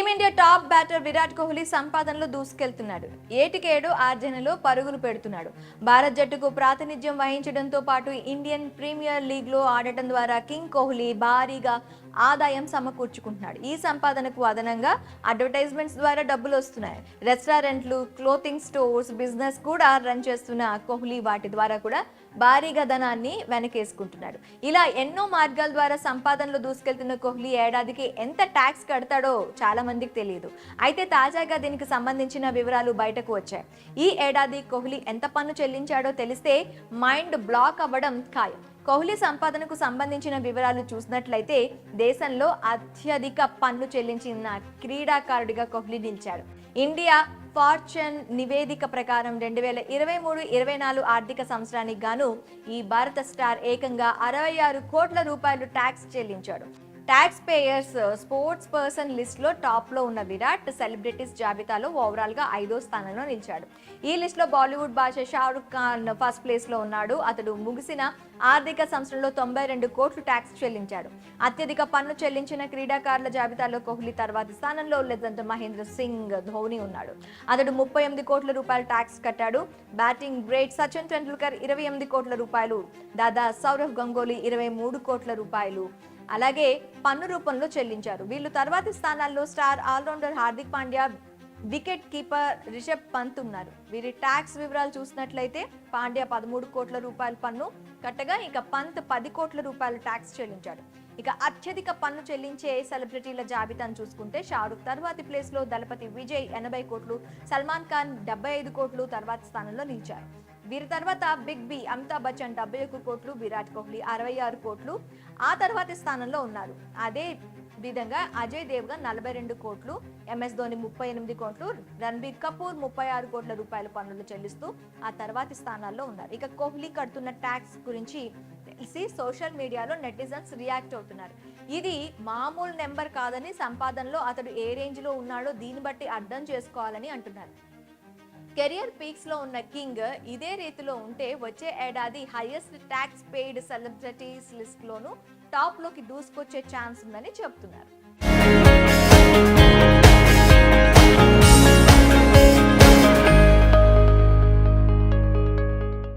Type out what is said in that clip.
Team India top batter Virat Kohli సంపాదనలో దూసుకెళ్తున్నాడు. ఏటికేడు ఆర్జనలో పరుగులు పెడుతున్నాడు. భారత్ జట్టుకు ప్రాతినిధ్యం వహించడంతో పాటు ఇండియన్ ప్రీమియర్ లీగ్లో ఆడటం ద్వారా కింగ్ కోహ్లీ భారీగా ఆదాయం సమకూర్చుకుంటున్నాడు. ఈ సంపాదనకు అదనంగా అడ్వర్టైజ్మెంట్స్ ద్వారా డబ్బులు వస్తున్నాయి. రెస్టారెంట్లు క్లోతింగ్ స్టోర్స్ బిజినెస్ కూడా రన్ చేస్తున్న కోహ్లీ వాటి ద్వారా కూడా భారీగా ధనాన్ని వెనకేసుకుంటున్నాడు. ఇలా ఎన్నో మార్గాల ద్వారా సంపాదనలు దూసుకెళ్తున్న కోహ్లీ ఏడాదికి ఎంత ట్యాక్స్ కడతాడో చాలా మందికి తెలియదు. అయితే తాజాగా దీనికి సంబంధించిన వివరాలు బయటకు వచ్చాయి. ఈ ఏడాది కోహ్లీ ఎంత పన్ను చెల్లించాడో తెలిస్తే మైండ్ బ్లాక్ అవ్వడం ఖాయం. కోహ్లీ సంపాదనకు సంబంధించిన వివరాలు చూసినట్లయితే దేశంలో అత్యధిక పన్ను చెల్లించిన క్రీడాకారుడిగా కోహ్లీ నిలిచాడు ఇండియా ఫార్చ్యూన్ నివేదిక ప్రకారం రెండు వేల ఇరవై మూడు ఇరవై నాలుగు ఆర్థిక సంవత్సరానికి గాను ఈ భారత స్టార్ ఏకంగా అరవై ఆరు కోట్ల రూపాయలు ట్యాక్స్ చెల్లించాడు. ట్యాక్స్ పేయర్స్ స్పోర్ట్స్ పర్సన్ లిస్ట్లో టాప్లో ఉన్న విరాట్ సెలబ్రిటీస్ జాబితాలో ఓవరాల్గా ఐదో స్థానంలో నిలిచాడు. ఈ లిస్ట్లో బాలీవుడ్ భాష షారుఖ్ ఖాన్ ఫస్ట్ ప్లేస్లో ఉన్నాడు. అతడు ముగిసిన ఆర్థిక సంవత్సరంలో తొంభై రెండు కోట్లు ట్యాక్స్ చెల్లించాడు. అత్యధిక పన్ను చెల్లించిన క్రీడాకారుల జాబితాలో కోహ్లీ తర్వాతి స్థానంలో లెజెండ్ మహేంద్ర సింగ్ ధోని ఉన్నాడు. అతడు ముప్పై ఎనిమిది కోట్ల రూపాయలు ట్యాక్స్ కట్టాడు. బ్యాటింగ్ గ్రేట్ సచిన్ టెండూల్కర్ ఇరవై ఎనిమిది కోట్ల రూపాయలు. దాదా సౌరవ్ గంగోలీ ఇరవై మూడు కోట్ల రూపాయలు. అలాగే పన్ను రూపంలో చెల్లించారు. వీళ్ళు తర్వాతి స్థానాల్లో star allrounder Hardik Pandya wicket keeper Rishabh Pant ఉన్నారు. వీరి ట్యాక్స్ వివరాలు చూసినట్లయితే పాండ్యా పదమూడు కోట్ల రూపాయల పన్ను కట్టగా ఇక పంత్ పది కోట్ల రూపాయల ట్యాక్స్ చెల్లించాడు. ఇక అత్యధిక పన్ను చెల్లించే సెలబ్రిటీల జాబితాను చూసుకుంటే షారుఖ్ తర్వాతి ప్లేస్లో దళపతి విజయ్ ఎనభై కోట్లు సల్మాన్ ఖాన్ డెబ్బై ఐదు కోట్లు తర్వాతి స్థానంలో నిలిచారు. వీరి తర్వాత బిగ్ బి అమితాబ్ బచ్చన్ డెబ్బై ఒక్క కోట్లు విరాట్ కోహ్లీ అరవై ఆరు కోట్లు ఆ తర్వాతి స్థానంలో ఉన్నారు. అదే విధంగా అజయ్ దేవ్గన్ నలభై రెండు కోట్లు ఎంఎస్ ధోని ముప్పై ఎనిమిది కోట్లు రణబీర్ కపూర్ ముప్పై ఆరు కోట్ల రూపాయల పన్నులు చెల్లిస్తూ ఆ తర్వాతి స్థానాల్లో ఉన్నారు. ఇక కోహ్లీ కడుతున్న ట్యాక్స్ గురించి తెలిసి సోషల్ మీడియాలో నెటిజన్స్ రియాక్ట్ అవుతున్నారు. ఇది మామూలు నెంబర్ కాదని సంపాదనలో అతడు ఏ రేంజ్లో ఉన్నాడో దీన్ని బట్టి అర్థం చేసుకోవాలని అంటున్నారు. కెరియర్ పీక్స్లో ఉన్న కింగ్ ఇదే రీతిలో ఉంటే వచ్చే ఏడాది highest tax paid celebrities list లోను టాప్లోకి దూసుకొచ్చే ఛాన్స్ ఉందని చెప్తున్నారు.